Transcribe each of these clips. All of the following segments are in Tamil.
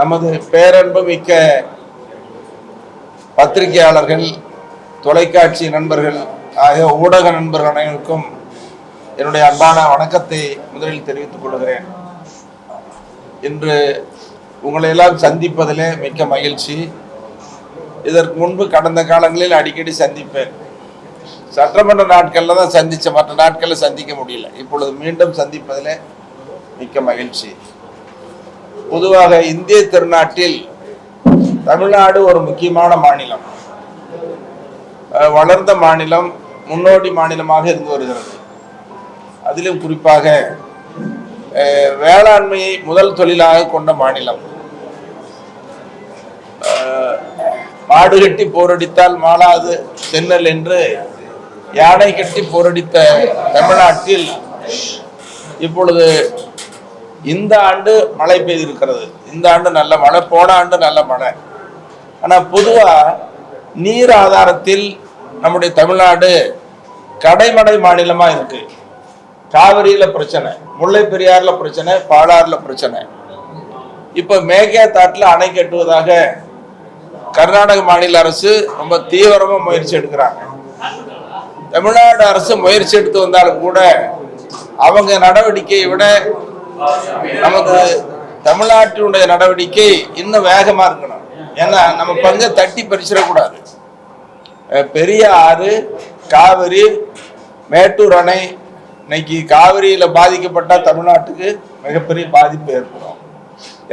நமது பேரன்பு மிக்க பத்திரிகையாளர்கள் தொலைக்காட்சி நண்பர்கள் ஆகிய ஊடக நண்பர்கள் அனைவருக்கும் என்னுடைய அன்பான வணக்கத்தை முதலில் தெரிவித்துக் கொள்கிறேன். இன்று உங்களை எல்லாம் சந்திப்பதிலே மிக்க மகிழ்ச்சி. இதற்கு முன்பு கடந்த காலங்களில் அடிக்கடி சந்திப்பேன். சட்டமன்ற நாட்களில் தான் சந்தித்த மற்ற நாட்களில் சந்திக்க முடியல. இப்பொழுது மீண்டும் சந்திப்பதில் மிக்க மகிழ்ச்சி. பொதுவாக இந்திய திருநாட்டில் தமிழ்நாடு ஒரு முக்கியமான மாநிலம். வளர்ந்த மாநிலம் முன்னோடி மாநிலமாக இருந்து வருகிறது. அதிலும் குறிப்பாக வேளாண்மையை முதல் தொழிலாக கொண்ட மாநிலம். மாடு கட்டி போரடித்தால் மாளாது தென்னல் என்று யானை கட்டி போரடித்த தமிழ்நாட்டில் இப்பொழுது இந்த ஆண்டு மழை பெய்திருக்கிறது. இந்த ஆண்டு நல்ல மழை போன ஆண்டு நல்ல மழை. ஆனால் பொதுவாக நீர் ஆதாரத்தில் நம்முடைய தமிழ்நாடு கடைமடை மாநிலமாக இருக்கு. காவிரியில் பிரச்சனை முல்லை பெரியாரில் பிரச்சனை பாலாறில் பிரச்சனை. இப்போ மேகேதாட்டில் அணை கட்டுவதாக கர்நாடக மாநில அரசு ரொம்ப தீவிரமாக முயற்சி எடுக்கிறாங்க. தமிழ்நாடு அரசு முயற்சி எடுத்து வந்தாலும் கூட அவங்க நடவடிக்கையை விட நமக்கு தமிழ்நாட்டினுடைய நடவடிக்கை இன்னும் வேகமா இருக்கணும். ஏன்னா நம்ம பங்கை தட்டி பறிச்சிடக்கூடாது. பெரிய ஆறு காவிரி மேட்டூர் அணை இன்னைக்கு காவிரியில பாதிக்கப்பட்ட தமிழ்நாட்டுக்கு மிகப்பெரிய பாதிப்பு ஏற்படும்.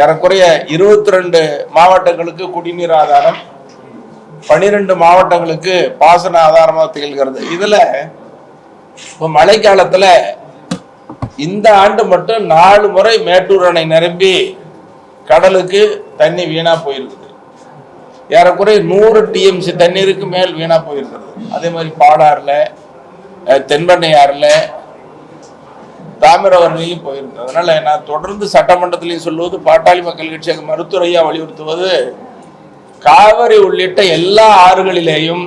ஏறக்குறைய இருபத்தி ரெண்டு மாவட்டங்களுக்கு குடிநீர் ஆதாரம் பனிரெண்டு மாவட்டங்களுக்கு பாசன ஆதாரமாக திகழ்கிறது. இதுல இப்போ மழைக்காலத்துல இந்த ஆண்டு மட்டும் நாலு முறை மேட்டூர் அணை நிரம்பி கடலுக்கு தண்ணி வீணா போயிருக்குது. ஏறக்குறைய நூறு டிஎம்சி தண்ணீருக்கு மேல் வீணா போயிருக்கிறது அதே மாதிரி பாடாறுல தென்பண்ணை ஆறில் தாமிரவரணிலையும் போயிருக்கு அதனால நான் தொடர்ந்து சட்டமன்றத்திலையும் சொல்லுவது பாட்டாளி மக்கள் கட்சியாக மருத்துவரையா வலியுறுத்துவது காவிரி உள்ளிட்ட எல்லா ஆறுகளிலேயும்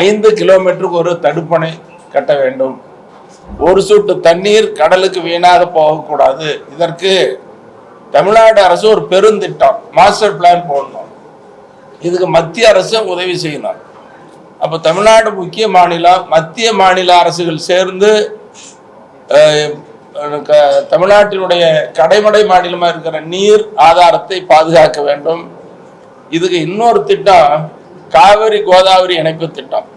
ஐந்து கிலோமீட்டருக்கு ஒரு தடுப்பணை கட்ட வேண்டும். ஒரு சொட்டு தண்ணீர் கடலுக்கு வீணாக போகக்கூடாது. இதற்கு தமிழ்நாடு அரசு ஒரு பெருந்திட்டம் மாஸ்டர் பிளான் போடணும். இதுக்கு மத்திய அரசு உதவி செய்யணும். அப்போ தமிழ்நாடு முக்கிய மாநிலம் மத்திய மாநில அரசுகள் சேர்ந்து க- தமிழ்நாட்டினுடைய கடைமடை மாநிலமாக இருக்கிற நீர் ஆதாரத்தை பாதுகாக்க வேண்டும். இதுக்கு இன்னொரு திட்டம் காவிரி கோதாவரி இணைப்பு திட்டம்.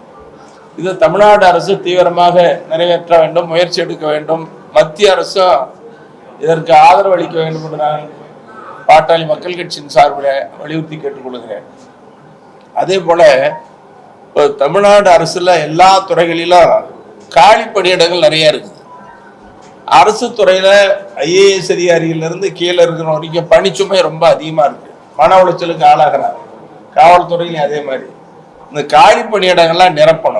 இது தமிழ்நாடு அரசு தீவிரமாக நிறைவேற்ற வேண்டும் முயற்சி எடுக்க வேண்டும். மத்திய அரசும் இதற்கு ஆதரவு அளிக்க வேண்டும் என்று நான் பாட்டாளி மக்கள் கட்சியின் சார்பில் வலியுறுத்தி கேட்டுக்கொள்கிறேன். அதே போல இப்போ தமிழ்நாடு அரசுல எல்லா துறைகளிலும் காலி பணியிடங்கள் நிறைய இருக்குது. அரசு துறையில ஐஏஎஸ் அதிகாரியிலிருந்து கீழே இருக்கிற வரைக்கும் பணிச்சுமை ரொம்ப அதிகமாக இருக்கு. மன உளைச்சலுக்கு ஆளாகிறாங்க. காவல்துறையிலையும் அதே மாதிரி. இந்த காலி பணியிடங்கள்லாம் நிரப்பணும்.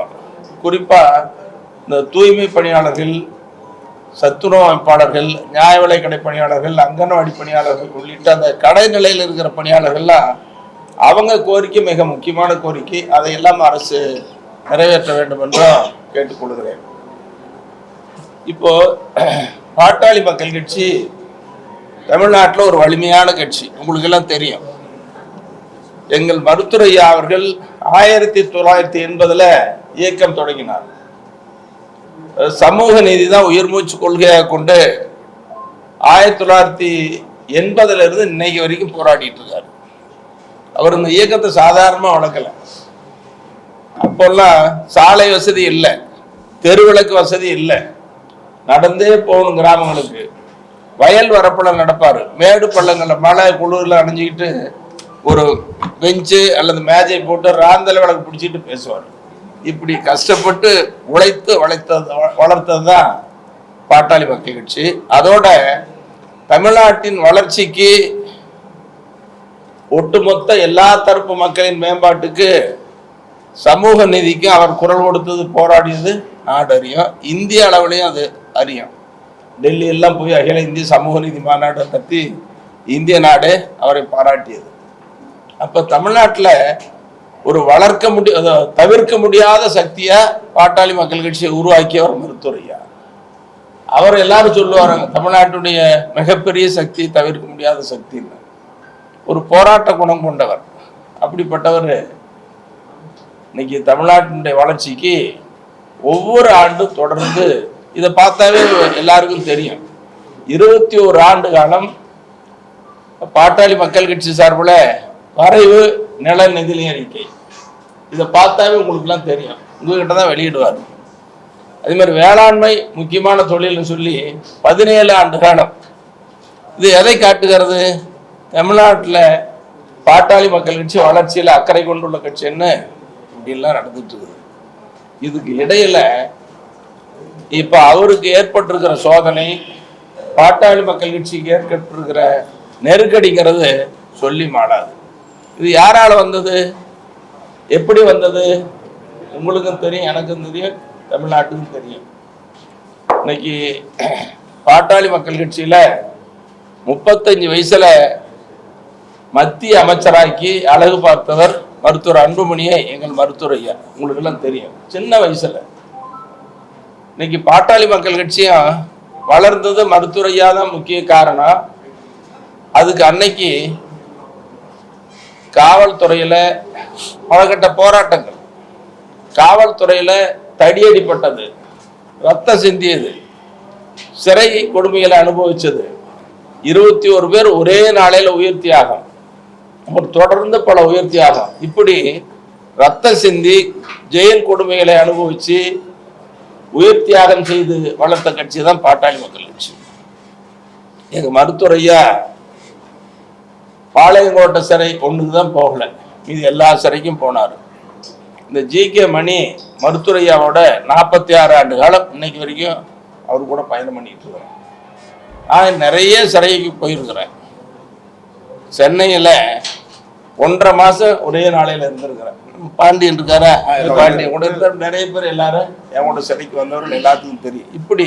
குறிப்பாக இந்த தூய்மை பணியாளர்கள் சத்துணவு அமைப்பாளர்கள் நியாய விலை கடை பணியாளர்கள் அங்கன்வாடி பணியாளர்கள் உள்ளிட்ட அந்த கடை நிலையில் இருக்கிற பணியாளர்கள்லாம் அவங்க கோரிக்கை மிக முக்கியமான கோரிக்கை. அதையெல்லாம் அரசு நிறைவேற்ற வேண்டும் என்றும் கேட்டுக்கொள்கிறேன் இப்போ பாட்டாளி மக்கள் கட்சி தமிழ்நாட்டில் ஒரு வலிமையான கட்சி. உங்களுக்கு எல்லாம் தெரியும். எங்கள் மருத்துரையா அவர்கள் ஆயிரத்தி தொள்ளாயிரத்தி எண்பதுல இயக்கம் தொடங்கினார். சமூக நீதி தான் உயிர் மூச்சு கொள்கையாக கொண்டு ஆயிரத்தி தொள்ளாயிரத்தி எண்பதுல இருந்து இன்னைக்கு வரைக்கும் போராடிட்டு இருக்காரு. அவர் இந்த இயக்கத்தை சாதாரணமா வளர்க்கல. அப்போல்லாம் சாலை வசதி இல்லை தெருவிளக்கு வசதி இல்லை. நடந்தே போகணும் கிராமங்களுக்கு. வயல் வரப்புல நடப்பாரு. மேடு பள்ளங்கள்ல மழை குளிரில் அணிஞ்சிக்கிட்டு ஒரு பெஞ்சு அல்லது மேஜை போட்டு ராந்தல் விளக்கு பிடிச்சிட்டு பேசுவார். இப்படி கஷ்டப்பட்டு உழைத்து வளைத்தது வளர்த்தது தான் பாட்டாளி மக்கள் கட்சி. அதோட தமிழ்நாட்டின் வளர்ச்சிக்கு ஒட்டுமொத்த எல்லா தரப்பு மக்களின் மேம்பாட்டுக்கு சமூக நீதிக்கும் அவர் குரல் கொடுத்தது போராடியது நாடு அறியும். இந்திய அளவுலையும் அது அறியும். டெல்லி எல்லாம் போய் அகில இந்திய சமூக நீதி மாநாட்டை பற்றி இந்திய நாடு அவரை பாராட்டியது. அப்ப தமிழ்நாட்டில் ஒரு வளர்க்க முடிய தவிர்க்க முடியாத சக்தியை பாட்டாளி மக்கள் கட்சியை உருவாக்கியவர் மருத்துவரையா? அவர் எல்லாரும் சொல்லுவாங்க தமிழ்நாட்டுடைய மிகப்பெரிய சக்தி தவிர்க்க முடியாத சக்தின்னு. ஒரு போராட்ட குணம் கொண்டவர். அப்படிப்பட்டவர் இன்னைக்கு தமிழ்நாட்டினுடைய வளர்ச்சிக்கு ஒவ்வொரு ஆண்டும் தொடர்ந்து இதை பார்த்தாவே எல்லாருக்கும் தெரியும். இருபத்தி ஒரு ஆண்டு காலம் பாட்டாளி மக்கள் கட்சி சார்பில் வரைவு நில நிதி அறிக்கை இதை பார்த்தாவே உங்களுக்குலாம் தெரியும். உங்ககிட்ட தான் வெளியிடுவார். அதே மாதிரி வேளாண்மை முக்கியமான தொழில்னு சொல்லி பதினேழு ஆண்டு காலம். இது எதை காட்டுகிறது? தமிழ்நாட்டில் பாட்டாளி மக்கள் கட்சி வளர்ச்சியில் அக்கறை கொண்டுள்ள கட்சின்னு இப்படிலாம் நடந்துட்டு இருக்குது. இதுக்கு இடையில இப்போ அவருக்கு ஏற்பட்டிருக்கிற சோதனை பாட்டாளி மக்கள் கட்சிக்கு ஏற்பட்டிருக்கிற நெருக்கடிங்கிறது சொல்லி மாளாது இது யாரால வந்தது? எப்படி வந்தது? உங்களுக்கும் தெரியும் எனக்கும் தெரியும் தமிழ்நாட்டுக்கும் தெரியும். இன்னைக்கு பாட்டாளி மக்கள் கட்சியில முப்பத்தஞ்சு வயசுல மத்திய அமைச்சராக்கி அழகு பார்த்தவர் மருத்துவர் அன்புமணியை எங்கள் மருத்துவர் ஐயா. உங்களுக்கு எல்லாம் தெரியும். சின்ன வயசுல. இன்னைக்கு பாட்டாளி மக்கள் கட்சியும் வளர்ந்தது மருத்துவரையா தான் முக்கிய காரணம். அதுக்கு அன்னைக்கு காவல்துறையில் பலகட்ட போராட்டங்கள். காவல்துறையில் தடியடிப்பட்டது ரத்தம் சிந்தியது. சிறை கொடுமைகளை அனுபவிச்சது. இருபத்தி ஒரு பேர் ஒரே நாளையில் உயிர் தியாகம் அப்புறம் தொடர்ந்து பல உயிர் தியாகம் இப்படி ரத்தம் சிந்தி ஜெயில் கொடுமைகளை அனுபவிச்சு உயிர் தியாகம் செய்து வளர்த்த கட்சி தான் பாட்டாளி மக்கள் கட்சி. எங்கள் மருத்துவரையா பாளையங்கோட்டை சிறை ஒண்ணுக்கு தான் போகல. இது எல்லா சிறைக்கும் போனார். இந்த ஜி கே மணி மருத்துவர் ஐயாவோட நாற்பத்தி ஆறு ஆண்டு காலம் இன்னைக்கு வரைக்கும் அவர் கூட பயணம் பண்ணிட்டு இருக்கிறேன் நான் நிறைய சிறைக்கு போயிருக்கிறேன். சென்னையில் ஒன்றரை மாசம் ஒரே நாளையில இருந்திருக்கிறேன். பாண்டியன் இருக்காரா? பாண்டியன் கூட இருந்தார் நிறைய பேர் எல்லாரும் என் கூட சிறைக்கு வந்தவர்கள் எல்லாத்துக்கும் தெரியும். இப்படி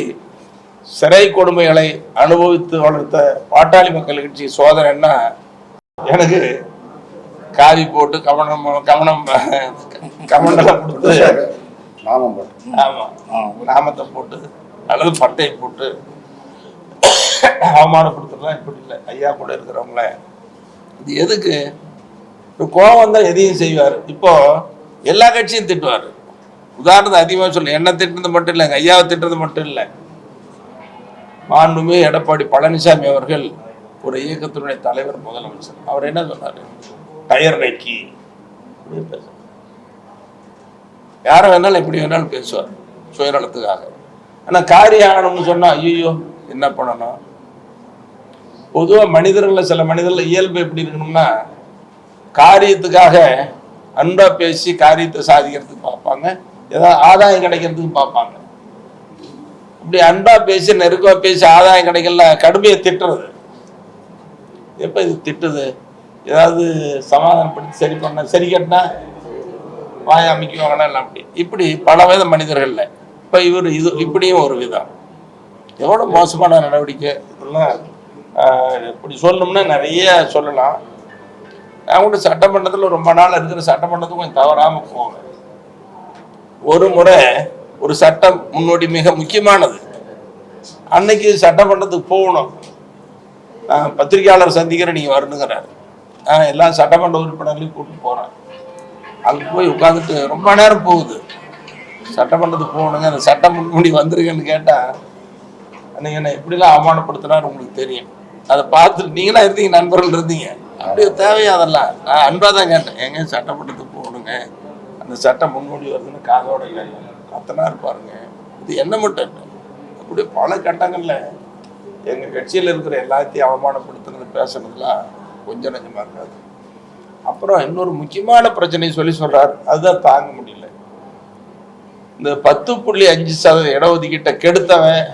சிறை கொடுமைகளை அனுபவித்து வளர்த்த பாட்டாளி மக்கள் கட்சி சோதனைன்னா எனக்கு காவி போட்டு கவனம் கவனம் கமண்டலம் கொடுத்து நாமம் போட்டு. ஆமா. நாமத்தை போட்டு அல்லது பட்டையை போட்டு அவமானப்படுத்துறதுலாம் இப்படி இல்லை. ஐயா கூட இருக்கிறவங்கள. இது எதுக்கு? இப்போ கோவம் வந்தால் எதையும் செய்வார். இப்போ எல்லா கட்சியும் திட்டுவார். உதாரணத்துக்கு அதிகமாக சொல்ல என்ன திட்டுறது மட்டும் இல்லைங்க. ஐயாவை திட்டுறது மட்டும் இல்லை. மாண்புமே எடப்பாடி பழனிசாமி அவர்கள் ஒரு இயக்கத்தினுடைய தலைவர் முதலமைச்சர். அவர் என்ன சொன்னார்? டயர் நைக்கி இப்படி யாரை வேணாலும் எப்படி வேணாலும் பேசுவார் சுயநலத்துக்காக. ஆனால் காரியம் ஆகணும்னு சொன்னால் ஐயோ என்ன பண்ணணும்? பொதுவாக மனிதர்களில் சில மனிதர்கள் இயல்பு எப்படி இருக்கணும்னா காரியத்துக்காக அன்பா பேசி காரியத்தை சாதிக்கிறதுக்கு பார்ப்பாங்க. ஏதாவது ஆதாயம் கிடைக்கிறதுக்கு பார்ப்பாங்க. இப்படி அன்பா பேசி நெருக்கமாக பேசி ஆதாயம் கிடைக்கல கடுமையை திட்டுறது. எப்போ இது திட்டுது? ஏதாவது சமாதானப்படுத்தி சரி பண்ண சரி கட்டினா வாய அமைக்குவாங்களா எல்லாம் அப்படி? இப்படி பல வித மனிதர்கள்ல. இப்போ இவர் இது இப்படியும் ஒரு விதம். எவ்வளோ மோசமான நடவடிக்கை? இதெல்லாம் இப்படி சொல்லணும்னா நிறைய சொல்லலாம். நான் கூட சட்டமன்றத்தில் ரொம்ப நாள் இருக்கிற சட்டமன்றத்துக்கு கொஞ்சம் தவறாமல் போவேன் ஒரு முறை ஒரு சட்டம் முன்னோடி மிக முக்கியமானது. அன்னைக்கு சட்டமன்றத்துக்கு போகணும். பத்திரிகையாளர் சந்திக்கிறேன் நீங்கள் வரணுங்கிறாரு நான் எல்லா சட்டமன்ற உறுப்பினர்களையும் கூப்பிட்டு போகிறேன் அங்கே போய் உட்காந்துட்டு ரொம்ப நேரம் போகுது. சட்டமன்றத்துக்கு போகணுங்க அந்த சட்டம் முன்னாடி வந்திருக்கேன்னு கேட்டால் அன்னைக்கு என்ன எப்படிலாம் அவமானப்படுத்தினார் உங்களுக்கு தெரியும். அதை பார்த்துட்டு நீங்களாம் இருந்தீங்க நண்பர்கள் இருந்தீங்க. அப்படியே தேவையா அதெல்லாம்? நான் அன்பாக தான் கேட்டேன். எங்க சட்டமன்றத்துக்கு போகணுங்க. அந்த சட்டம் முன்னோடி வருதுன்னு காதோட இல்லை கத்தனார் இருப்பாருங்க. இது என்ன மட்டும்? அப்படியே பல கட்டங்களில் எங்கள் கட்சியில் இருக்கிற எல்லாத்தையும் அவமானப்படுத்துனது பேசுனதுலாம் கொஞ்சம் நஞ்சமாக இருக்காது. அப்புறம் இன்னொரு முக்கியமான பிரச்சனையை சொல்லி சொல்றார். அதுதான் தாங்க முடியல. இந்த பத்து புள்ளி அஞ்சு சதவீத இடஒதுக்கீட்டை கெடுத்தவன்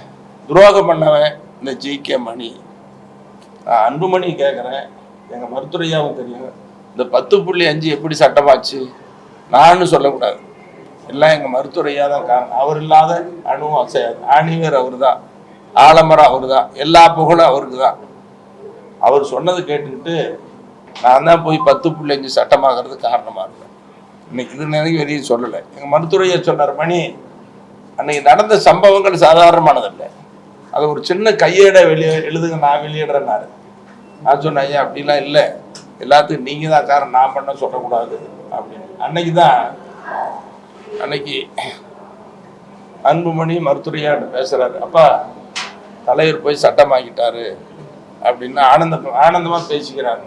துரோகம் பண்ணவன் இந்த ஜி. கே. மணி. நான் அன்புமணி கேட்குறேன் எங்கள் மருத்துவையாவும் தெரியும். இந்த பத்து புள்ளி அஞ்சு எப்படி சட்டமாச்சு? நான்னு சொல்லக்கூடாது. எல்லாம் எங்கள் மருத்துவையாக தான் காரணம். அவர் இல்லாத அணுவும் அசையாது. ஆணிவேர் அவர் தான் ஆலமரம் அவர் தான் எல்லா புகழும் அவருக்கு தான் அவர் சொன்னது கேட்டுக்கிட்டு நான் தான் போய் பத்து புள்ளி அஞ்சு சட்டமாகிறது காரணமாக இருந்தேன். இன்னைக்கு இது நினைக்க வெளியே சொல்லலை. எங்கள் மருத்துவரையா சொன்னார் மணி அன்னைக்கு நடந்த சம்பவங்கள் சாதாரணமானதில்லை. அது ஒரு சின்ன கையேட வெளியே எழுதுங்க நான் வெளியிடுறேன்னாரு. நான் சொன்னேன் ஐயா அப்படிலாம் இல்லை. எல்லாத்துக்கும் நீங்கள் தான் காரணம். நான் பண்ண சொல்லக்கூடாது. அப்படின்னு. அன்னைக்கு தான் அன்னைக்கு அன்புமணி மருத்துவரையாட்டு பேசுறாரு. அப்பா தலைவர் போய் சட்டம் வாங்கிட்டாரு அப்படின்னு ஆனந்தம் ஆனந்தமாக பேசிக்கிறாங்க.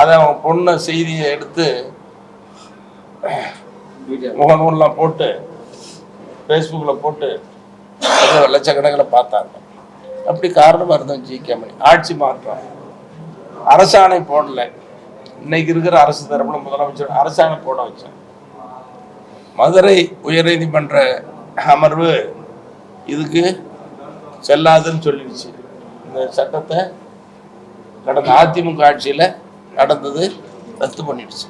அதை அவன் பொண்ணு செய்தியை எடுத்து முகநூல்லாம் போட்டு ஃபேஸ்புக்கில் போட்டு அதை லட்சக்கணக்கில் பார்த்தாங்க. அப்படி காரணமாக இருந்தோம் ஜி. கேமணி ஆட்சி மாற்றம். அரசாணை போடல. இன்னைக்கு இருக்கிற அரசு தரப்புல முதலமைச்சர் அரசாணை போட வச்சேன் மதுரை உயர்நீதிமன்ற அமர்வு இதுக்கு செல்லாதுன்னு சொல்லிடுச்சு. இந்த சட்டத்தை கடந்த அதிமுக ஆட்சியில் நடந்தது ரத்து பண்ணிடுச்சு.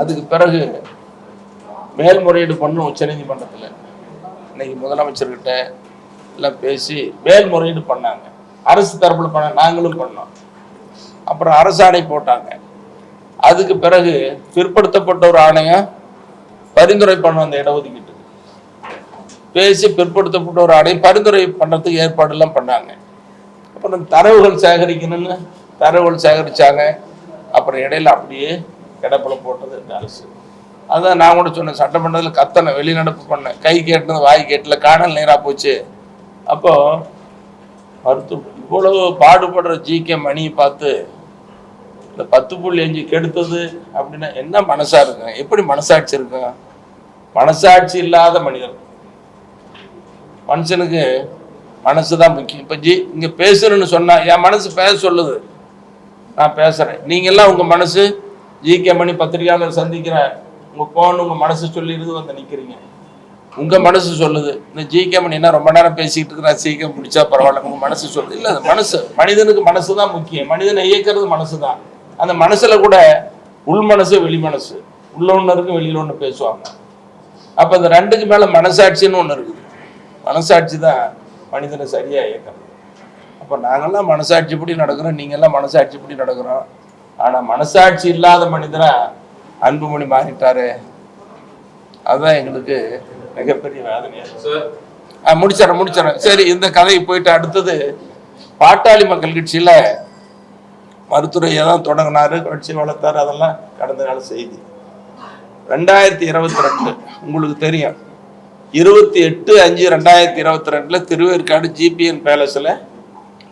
அதுக்கு பிறகு மேல்முறையீடு பண்ணும் உச்சநீதிமன்றத்தில் இன்னைக்கு முதலமைச்சர்கிட்ட எல்லாம் பேசி மேல்முறையீடு பண்ணாங்க. அரசு தரப்பில் பண்ண நாங்களும் பண்ணோம். அப்புறம் அரசாணை போட்டாங்க. அதுக்கு பிறகு பிற்படுத்தப்பட்ட ஒரு ஆணையம் பரிந்துரை பண்ண அந்த இடஒதுக்கீட்டு பேசி பிற்படுத்தப்பட்ட ஒரு பரிந்துரை பண்ணுறதுக்கு ஏற்பாடெல்லாம் பண்ணாங்க. அப்புறம் தரவுகள் சேகரிக்கணும்னு தரவுகள் சேகரிச்சாங்க. அப்புறம் இடையில அப்படியே கிடப்பில் போட்டது இந்த அரசு. அதான் நான் கூட சொன்னேன் சட்டமன்றத்தில் கத்தனை வெளிநடப்பு பண்ணேன். கை கேட்டது வாய் கேட்டல காணல் நேராக போச்சு. அப்போ மருத்துவ இவ்வளவு பாடுபடுற ஜி கே மணியை பார்த்து இந்த பத்து புள்ளி அஞ்சு கெடுத்தது அப்படின்னா என்ன மனசா இருக்கும்? எப்படி மனசாட்சி இருக்கும்? மனசாட்சி இல்லாத மனிதர் மனுஷனுக்கு மனசு தான் முக்கியம். இப்போ ஜி இங்கே பேசுறேன்னு சொன்னால் என் மனசு பேச சொல்லுது. நான் பேசுகிறேன் நீங்கள்லாம் உங்கள் மனசு ஜி கே மணி பத்திரிகையாளர் சந்திக்கிற உங்கள் போன் உங்கள் மனசு சொல்லிடுது வந்து நிற்கிறீங்க உங்கள் மனசு சொல்லுது. இந்த ஜி கே மணி என்ன ரொம்ப நேரம் பேசிக்கிட்டு இருக்கிறேன் சீக்கிரம் பிடிச்சா பரவாயில்ல. உங்கள் மனசு சொல்லுது. இல்லை அது மனசு மனிதனுக்கு மனசு தான் முக்கியம். மனிதனை இயக்கிறது மனசு தான் அந்த மனசில் கூட உள் மனசு வெளி மனசு. உள்ள ஒன்று இருக்கு வெளியில் ஒன்று பேசுவாங்க. அப்போ இந்த ரெண்டுக்கு மேலே மனசாட்சின்னு ஒன்று இருக்குது. மனசாட்சி தான் மனிதனை சரியா இயக்கணும் அப்போ நாங்கெல்லாம் மனசாட்சிப்படி நடக்கிறோம் நீங்கெல்லாம் மனசாட்சிப்படி நடக்கிறோம். ஆனால் மனசாட்சி இல்லாத மனிதரா அன்புமணி மாறிட்டாரு. அதுதான் எங்களுக்கு மிகப்பெரிய வேதனையா இருக்கு. ஆ முடிச்சிடறேன் முடிச்சிடறேன். சரி இந்த கதையை போயிட்டு அடுத்தது பாட்டாளி மக்கள் கட்சியில் மருத்துவரையை தான் தொடங்கினாரு கட்சி வளர்த்தாரு அதெல்லாம் கடந்த கால செய்தி. ரெண்டாயிரத்தி இருபத்தி ரெண்டு உங்களுக்கு தெரியும். இருபத்தி எட்டு அஞ்சு ரெண்டாயிரத்தி இருபத்தி ரெண்டுல திருவேற்காடு ஜிபிஎன் பேலஸில்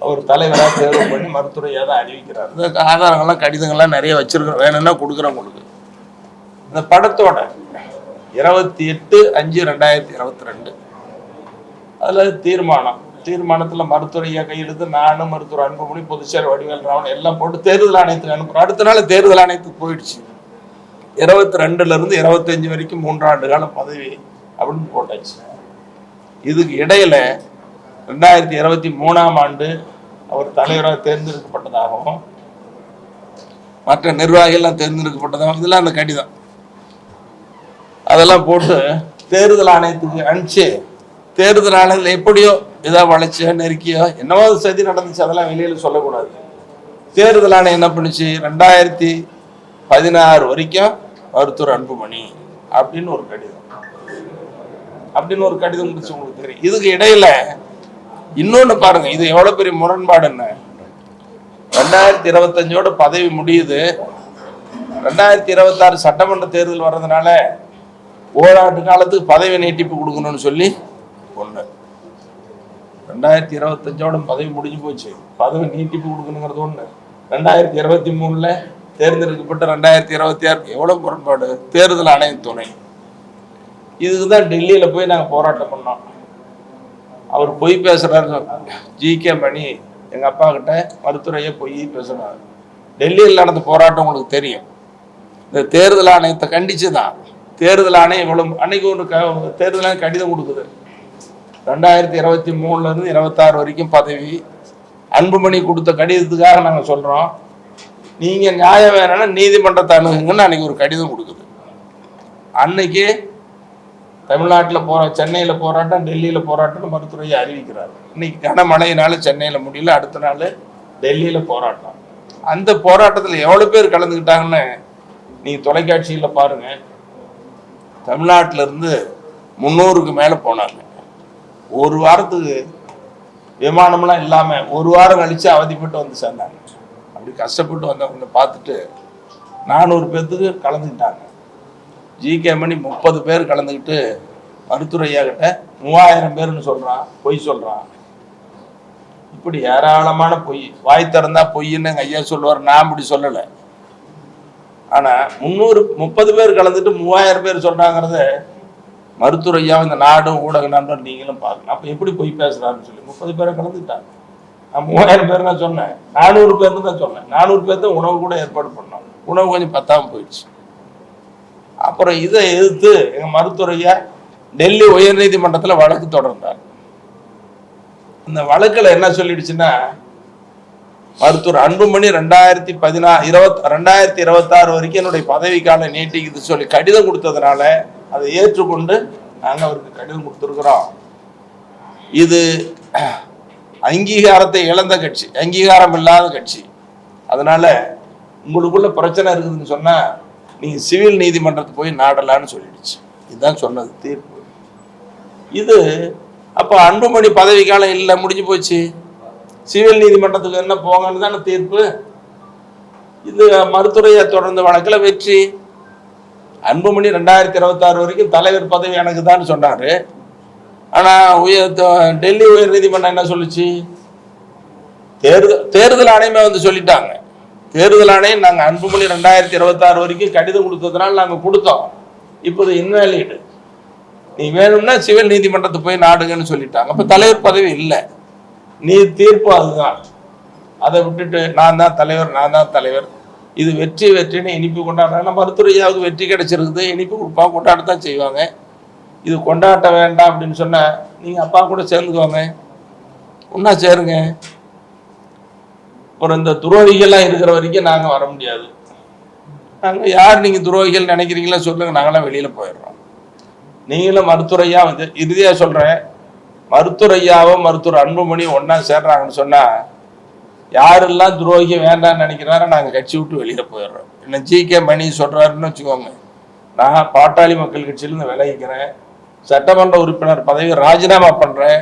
அவர் தலைவராக தேர்வு பண்ணி மருத்துவரையாக தான் அறிவிக்கிறார். இந்த ஆதாரங்கள்லாம் கடிதங்கள்லாம் நிறைய வச்சிருக்கிறோம். வேணும்னா கொடுக்குறேன் உங்களுக்கு. இந்த படத்தோட இருபத்தி எட்டு அஞ்சு ரெண்டாயிரத்தி இருபத்தி ரெண்டு. அதில் தீர்மானம். தீர்மானத்தில் மருத்துவரையா கையெழுத்து நானும் மருத்துவர் அன்புமணி பொதுச்சேர் வடிவேல் ராவன் எல்லாம் போட்டு தேர்தல் ஆணையத்துக்கு அனுப்புகிறோம் அடுத்த நாள் தேர்தல் ஆணையத்துக்கு போயிடுச்சு. இருபத்தி ரெண்டுல இருந்து இருபத்தஞ்சு வரைக்கும் மூன்றாண்டு காலம் பதவி அப்படின்னு போட்டாச்சு. இதுக்கு இடையில ரெண்டாயிரத்தி இருபத்தி மூணாம் ஆண்டு அவர் தலைவராக தேர்ந்தெடுக்கப்பட்டதாகவும் மற்ற நிர்வாகிகள்லாம் தேர்ந்தெடுக்கப்பட்டதாகவும் இதெல்லாம் அந்த கடிதம். அதெல்லாம் போட்டு தேர்தல் ஆணையத்துக்கு அனுப்பிச்சு தேர்தல் ஆணையத்தில் எப்படியோ ஏதோ வளைச்சியோ நெருக்கியோ என்னவோ சதி நடந்துச்சு அதெல்லாம் வெளியில் சொல்லக்கூடாது. தேர்தல் ஆணையம் என்ன பண்ணுச்சு? ரெண்டாயிரத்தி பதினாறு வரைக்கும் மருத்துவர் அன்புமணி அப்படின்னு ஒரு கடிதம். அப்படின்னு ஒரு கடிதம் முடிச்சு உங்களுக்கு தெரியும். இதுக்கு இடையில இன்னொன்னு பாருங்க இது எவ்வளவு பெரிய முரண்பாடுன்னு. ரெண்டாயிரத்தி இருபத்தஞ்சோட பதவி முடியுது. ரெண்டாயிரத்தி இருபத்தாறு சட்டமன்ற தேர்தல் வர்றதுனால ஓராண்டு காலத்துக்கு பதவி நீட்டிப்பு கொடுக்கணும்னு சொல்லி ஒண்ணு. ரெண்டாயிரத்தி இருபத்தஞ்சோட பதவி முடிஞ்சு போச்சு. பதவி நீட்டிப்பு கொடுக்கணுங்கிறது ஒண்ணு. ரெண்டாயிரத்தி இருபத்தி மூணுல தேர்ந்தெடுக்கப்பட்ட ரெண்டாயிரத்தி இருபத்தி ஆறு எவ்வளவு முரண்பாடு? தேர்தல் ஆணைய துணை. இதுக்கு தான் டெல்லியில் போய் நாங்கள் போராட்டம் பண்ணோம். அவர் பொய் பேசுகிறாரு ஜி கே மணி எங்கள் அப்பா கிட்ட மருத்துவரையே பொய் பேசுறாரு. டெல்லியில் நடந்த போராட்டம் உங்களுக்கு தெரியும். இந்த தேர்தல் ஆணையத்தை கண்டிச்சு தான் தேர்தல் ஆணையம் இவ்வளவு அன்னைக்கு ஒரு க- தேர்தல் ஆணையம் கடிதம் கொடுக்குது. ரெண்டாயிரத்தி இருபத்தி மூணுலேருந்து இருபத்தாறு வரைக்கும் பதவி. அன்புமணி கொடுத்த கடிதத்துக்காக நாங்கள் சொல்கிறோம் நீங்கள் நியாயம் வேணும்னா நீதிமன்றத்தை அணுகுங்கன்னு அன்னைக்கு ஒரு கடிதம் கொடுக்குது. அன்னைக்கு தமிழ்நாட்டில் போற சென்னையில் போராட்டம் டெல்லியில் போராட்டம்னு மருத்துவரையை அறிவிக்கிறார். இன்னைக்கு கனமழையினால சென்னையில் முடியல அடுத்த நாள் டெல்லியில் போராட்டம். அந்த போராட்டத்தில் எவ்வளோ பேர் கலந்துக்கிட்டாங்கன்னு நீங்கள் தொலைக்காட்சியில் பாருங்க. தமிழ்நாட்டிலிருந்து முந்நூறுக்கு மேலே போனாங்க. ஒரு வாரத்துக்கு விமானம்லாம் இல்லாமல் ஒரு வாரம் கழிச்சு அவதிப்பட்டு வந்து சேர்ந்தாங்க. அப்படி கஷ்டப்பட்டு வந்தவங்களை பார்த்துட்டு நானூறு பேர்த்துக்கு கலந்துக்கிட்டாங்க. ஜிகே மணி முப்பது பேர் கலந்துக்கிட்டு மருத்துவர் கிட்ட மூவாயிரம் பேர்னு சொல்றான் பொய் சொல்றான். இப்படி ஏராளமான பொய் வாய் திறந்தா பொய்ன்னு எங்க ஐயா சொல்லுவார் நான் இப்படி சொல்லலை. ஆனா முந்நூறு முப்பது பேர் கலந்துட்டு மூவாயிரம் பேர் சொல்றாங்கிறத மருத்துவர் ஐயா இந்த நாடும் ஊடக நண்பர் நீங்களும் பார்க்கலாம் அப்ப எப்படி பொய் பேசுறாருன்னு சொல்லி. முப்பது பேரை கலந்துட்டாங்க நான் மூவாயிரம் பேர் தான் சொன்னேன். நானூறு பேர்னு தான் சொன்னேன். நானூறு பேர் தான் உணவு கூட ஏற்பாடு பண்ணோம். உணவு கொஞ்சம் பத்தாம போயிடுச்சு. அப்புறம் இதை எதிர்த்து எங்க மருத்துவர் டெல்லி உயர்நீதிமன்றத்தில் வழக்கு தொடர்ந்தார். இந்த வழக்குல என்ன சொல்லிடுச்சுன்னா மருத்துவர் அன்புமணி ரெண்டாயிரத்தி பதினா இருபத் ரெண்டாயிரத்தி இருபத்தாறு வரைக்கும் என்னுடைய பதவிக்காலம் நீட்டிக்குது சொல்லி கடிதம் கொடுத்ததுனால அதை ஏற்றுக்கொண்டு நாங்கள் அவருக்கு கடிதம் கொடுத்துருக்குறோம். இது அங்கீகாரத்தை இழந்த கட்சி அங்கீகாரம் இல்லாத கட்சி. அதனால உங்களுக்குள்ள பிரச்சனை இருக்குதுன்னு சொன்னா நீங்கள் சிவில் நீதிமன்றத்துக்கு போய் நாடலான்னு சொல்லிடுச்சு. இதுதான் சொன்னது தீர்ப்பு. இது அப்போ அன்புமணி பதவிக்காலம் இல்லை முடிஞ்சு போச்சு. சிவில் நீதிமன்றத்துக்கு என்ன போங்கன்னு தானே தீர்ப்பு. இது மருத்துவரையை தொடர்ந்த வழக்கில் வெற்றி. அன்புமணி ரெண்டாயிரத்தி இருபத்தாறு வரைக்கும் தலைவர் பதவி எனக்கு தான் சொன்னார். ஆனால் உயர் டெல்லி உயர் நீதிமன்றம் என்ன சொல்லுச்சு? தேர்தல் தேர்தல் ஆணையமே வந்து சொல்லிட்டாங்க. தேர்தல் ஆணையம் நாங்க அன்புமணி ரெண்டாயிரத்தி இருபத்தாறு வரைக்கும் கடிதம் கொடுத்ததுனால நாங்கள் கொடுத்தோம். இப்போது இன்வேலிடு நீ வேணும்னா சிவில் நீதிமன்றத்துக்கு போய் நாடுங்கன்னு சொல்லிட்டாங்க. அப்போ தலைவர் பதவி இல்லை. நீ தீர்ப்பு அதுதான். அதை விட்டுட்டு நான் தான் தலைவர் நான் தான் தலைவர். இது வெற்றி வெற்றின்னு இனிப்பு கொண்டாடுறாங்க. மருத்துவரையாவுக்கு வெற்றி கிடைச்சிருக்குது இனிப்பு கொடுப்பா கொண்டாடத்தான் செய்வாங்க. இது கொண்டாட்ட வேண்டாம் அப்படின்னு சொன்ன நீங்கள் அப்பா கூட சேர்ந்துக்கோங்க. ஒன்றா சேருங்க. அப்புறம் இந்த துரோகிகள்லாம் இருக்கிற வரைக்கும் நாங்கள் வர முடியாது. நாங்கள் யார் நீங்கள் துரோகிகள் நினைக்கிறீங்களோ சொல்லுங்க நாங்களாம் வெளியில் போயிடுறோம். நீங்களும் மருத்துவரையா வந்து இறுதியாக சொல்கிறேன் மருத்துவரையாவும் மருத்துவர் அன்புமணி ஒன்றா சேர்றாங்கன்னு சொன்னால் யாரெல்லாம் துரோகி வேண்டாம்னு நினைக்கிறாரோ நாங்கள் கட்சி விட்டு வெளியில் போயிடுறோம். என்ன ஜி கே மணி சொல்கிறாருன்னு வச்சுக்கோங்க. நான் பாட்டாளி மக்கள் கட்சியிலேருந்து விலகிக்கிறேன். சட்டமன்ற உறுப்பினர் பதவி ராஜினாமா பண்ணுறேன்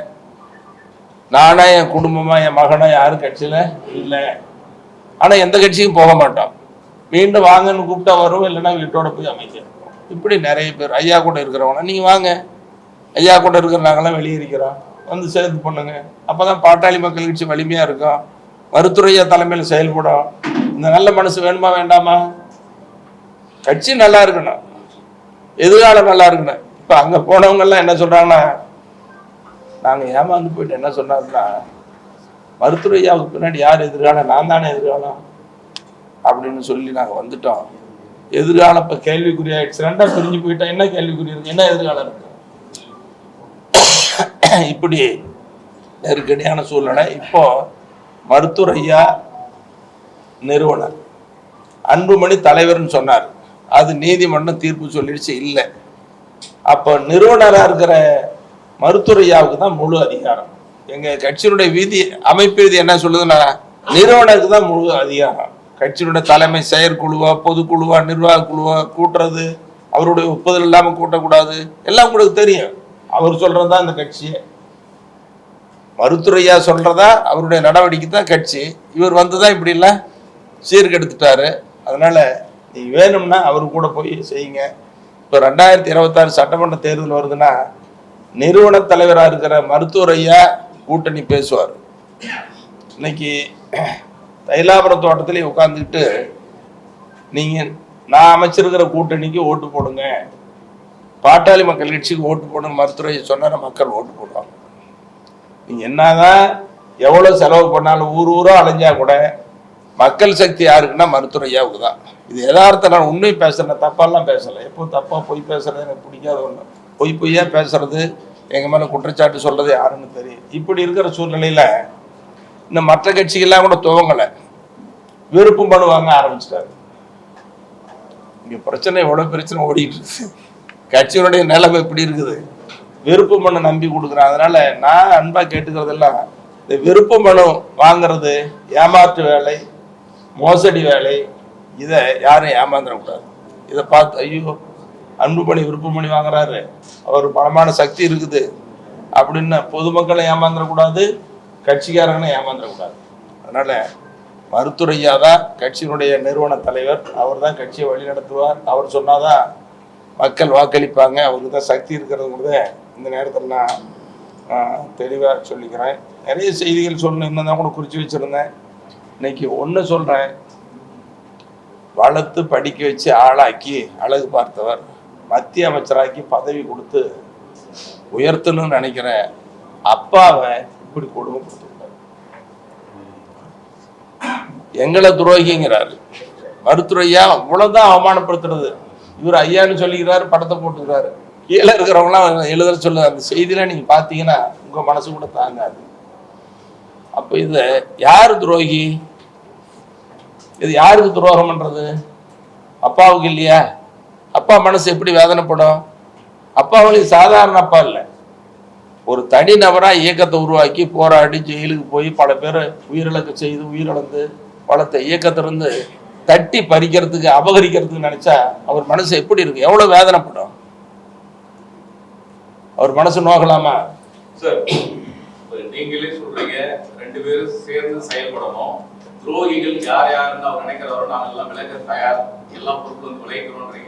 நானா என் குடும்பமா என் மகனா யாரும் கட்சியில் இல்லை. ஆனால் எந்த கட்சிக்கும் போக மாட்டோம். மீண்டும் வாங்கன்னு கூப்பிட்டா வரும் இல்லைன்னா வீட்டோட போய் அமைக்கிறோம் இப்படி நிறைய பேர். ஐயா கூட இருக்கிறவங்க நீங்கள் வாங்க. ஐயா கூட இருக்கிற நாங்களாம் வெளியே இருக்கிறோம். வந்து சேர்ந்து பண்ணுங்க. அப்போ தான் பாட்டாளி மக்கள் கட்சி வலிமையாக இருக்கும். மருத்துவரையா தலைமையில் செயல்படும். இந்த நல்ல மனசு வேணுமா வேண்டாமா? கட்சி நல்லா இருக்கணும். எதிர்காலம் நல்லா இருக்கணும். இப்போ அங்கே போனவங்கெல்லாம் என்ன சொல்கிறாங்கன்னா நாங்கள் ஏமாந்து போயிட்டு என்ன சொன்னார்னா மருத்துவரையாவுக்கு பின்னாடி யார் எதிர்காலம்? நான் தானே எதிர்காலம்? அப்படின்னு சொல்லி நாங்கள் வந்துட்டோம். எதிர்காலம் இப்போ கேள்விக்குறி ஆயிடுச்சு. ரெண்டா பிரிஞ்சு போயிட்டா என்ன கேள்விக்குறி இருக்கு? என்ன எதிர்காலம் இருக்கு? இப்படி நெருக்கடியான சூழ்நிலை. இப்போ மருத்துவரையா நிறுவனர் அன்புமணி தலைவர்னு சொன்னார். அது நீதிமன்றம் தீர்ப்பு சொல்லிடுச்சு. இல்லை. அப்போ நிறுவனராக இருக்கிற மருத்துவரையாவுக்கு தான் முழு அதிகாரம். எங்க கட்சியினுடைய விதி அமைப்பு விதி என்ன சொல்லுதுன்னா நிறுவனருக்கு தான் முழு அதிகாரம். கட்சியினுடைய தலைமை செயற்குழுவா பொதுக்குழுவா நிர்வாக குழுவா கூட்டுறது அவருடைய ஒப்புதல் இல்லாமல் கூட்டக்கூடாது எல்லாம் உங்களுக்கு தெரியும். அவர் சொல்றதுதான் இந்த கட்சியே. மருத்துவரையா சொல்றதா அவருடைய நடவடிக்கை தான் கட்சி. இவர் வந்துதான் இப்படி எல்லாம் சீர்கெடுத்துட்டாரு. அதனால நீ வேணும்னா அவர் கூட போய் செய்யுங்க. இப்போ ரெண்டாயிரத்தி இருபத்தாறு சட்டமன்ற தேர்தல் வருதுன்னா நிறுவன தலைவராக இருக்கிற மருத்துவர் ஐயா கூட்டணி பேசுவார். இன்னைக்கு தைலாபுரம் தோட்டத்திலே உட்காந்துக்கிட்டு நீங்கள் நான் அமைச்சிருக்கிற கூட்டணிக்கு ஓட்டு போடுங்க. பாட்டாளி மக்கள் கட்சிக்கு ஓட்டு போடுங்க மருத்துவரை சொன்னால் மக்கள் ஓட்டு போடுவாங்க. நீங்கள் என்னதான் எவ்வளோ செலவு பண்ணாலும் ஊர் ஊராக அலைஞ்சா கூட மக்கள் சக்தி யாருக்குன்னா மருத்துவர் ஐயாவுக்கு தான் இது யதார்த்த நான் உண்மை பேசுறேன் தப்பாலாம் பேசலை. எப்போ தப்பாக போய் பேசுறது எனக்கு பிடிக்காத ஒன்று பொய் பொய்யா பேசுறது எங்க மேல குற்றச்சாட்டு சொல்றது யாருன்னு தெரியும் இப்படி இருக்கிற சூழ்நிலையில இந்த மற்ற கட்சிகள்லாம் கூட துவங்கலை. வெறுப்பு மனு வாங்க ஆரம்பிச்சிட்டாரு. இங்க பிரச்சனை எவ்வளவு பிரச்சனை ஓடிட்டு இருக்கு. கட்சியினுடைய நிலைமை இப்படி இருக்குது. விருப்ப மனு நம்பி கொடுக்குறேன். அதனால நான் அன்பா கேட்டுக்கிறதெல்லாம் இந்த விருப்ப மனு வாங்குறது ஏமாற்று வேலை மோசடி வேலை இதை யாரும் ஏமாந்துடக்கூடாது. இதை பார்த்து ஐயோ அன்புமணி விருப்பமணி வாங்குறாரு. அவர் பலமான சக்தி இருக்குது. அப்படின்னு பொதுமக்களை ஏமாந்துடக்கூடாது கட்சிக்காரங்களை ஏமாந்துடக்கூடாது அதனால மருத்துவரையா தான் கட்சியினுடைய நிறுவன தலைவர். அவர் தான் கட்சியை வழி நடத்துவார். அவர் சொன்னாதான் மக்கள் வாக்களிப்பாங்க. அவருக்கு தான் சக்தி இருக்கிறதுங்கிறத இந்த நேரத்தில் நான் தெளிவாக சொல்லிக்கிறேன். நிறைய செய்திகள் சொல்லணும் இன்னும் தான் கூட குறித்து வச்சுருந்தேன். இன்னைக்கு ஒன்று சொல்கிறேன் வளர்த்து படிக்க வச்சு ஆளாக்கி அழகு பார்த்தவர் மத்திய அமைச்சராக்கி பதவி கொடுத்து உயர்த்தணும்னு நினைக்கிற அப்பாவை இப்படி கொடுமை கொடுத்துருக்காரு. எங்களை துரோகிங்கிறாரு. மருத்துவையா இவ்வளவுதான் அவமானப்படுத்துறது. இவர் ஐயான்னு சொல்லிக்கிறாரு படத்தை போட்டுக்கிறாரு. கீழே இருக்கிறவங்களாம் எழுதுற சொல்ல அந்த செய்தியில நீங்க பாத்தீங்கன்னா உங்க மனசு கூட தாங்காது. அப்ப இது யாரு துரோகி? இது யாருக்கு துரோகம் பண்றது? அப்பாவுக்கு இல்லையா? அப்பா மனசு எப்படி வேதனைப்படும்? அப்பா அவங்களுக்கு சாதாரண அப்பா இல்லை. ஒரு தனி நபரா இயக்கத்தை உருவாக்கி போராடி ஜெயிலுக்கு போய் பல பேரை உயிரிழக்க செய்து உயிரிழந்து வளர்த்த இயக்கத்திலிருந்து தட்டி பறிக்கிறதுக்கு அபகரிக்கிறதுக்கு நினைச்சா அவர் மனசு எப்படி இருக்கு? எவ்வளவு வேதனைப்படும்? அவர் மனசு நோகலாமா சார் நீங்களே சொல்றீங்க ரெண்டு பேரும் சேர்ந்து செயல்படணும். துரோகிகள் யார் யாருன்னு அவர் நினைக்கிறவரோ நாங்க எல்லாம் விளக்க தயார். எல்லா பொருட்களும் விளைக்கிறோன்றீங்க